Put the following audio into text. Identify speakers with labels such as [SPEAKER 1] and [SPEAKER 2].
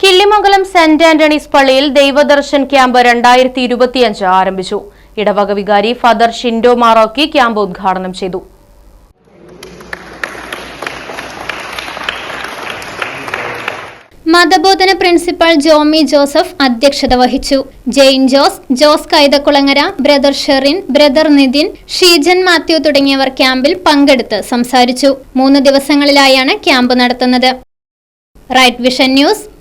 [SPEAKER 1] Killimangalam saint Antony's പള്ളിയിൽ ദൈവദർശൻ camp രണ്ടായിരത്തി ഇരുപത്തിയഞ്ച് ആരംഭിച്ചു. ഇടവക വികാരി ഫാദർ ഷിൻഡോ മാറോക്കി ക്യാമ്പ് ഉദ്ഘാടനം ചെയ്തു.
[SPEAKER 2] മതബോധന പ്രിൻസിപ്പൽ ജോമി ജോസഫ് അധ്യക്ഷത വഹിച്ചു. ജെയിൻ ജോസ് ജോസ് കൈതക്കുളങ്ങര ബ്രദർ ഷെറിൻ ബ്രദർ നിതിൻ ഷീജൻ മാത്യു തുടങ്ങിയവർ ക്യാമ്പിൽ പങ്കെടുത്ത് സംസാരിച്ചു. മൂന്ന് ദിവസങ്ങളിലായാണ് ക്യാമ്പ് നടത്തുന്നത്. Right vision news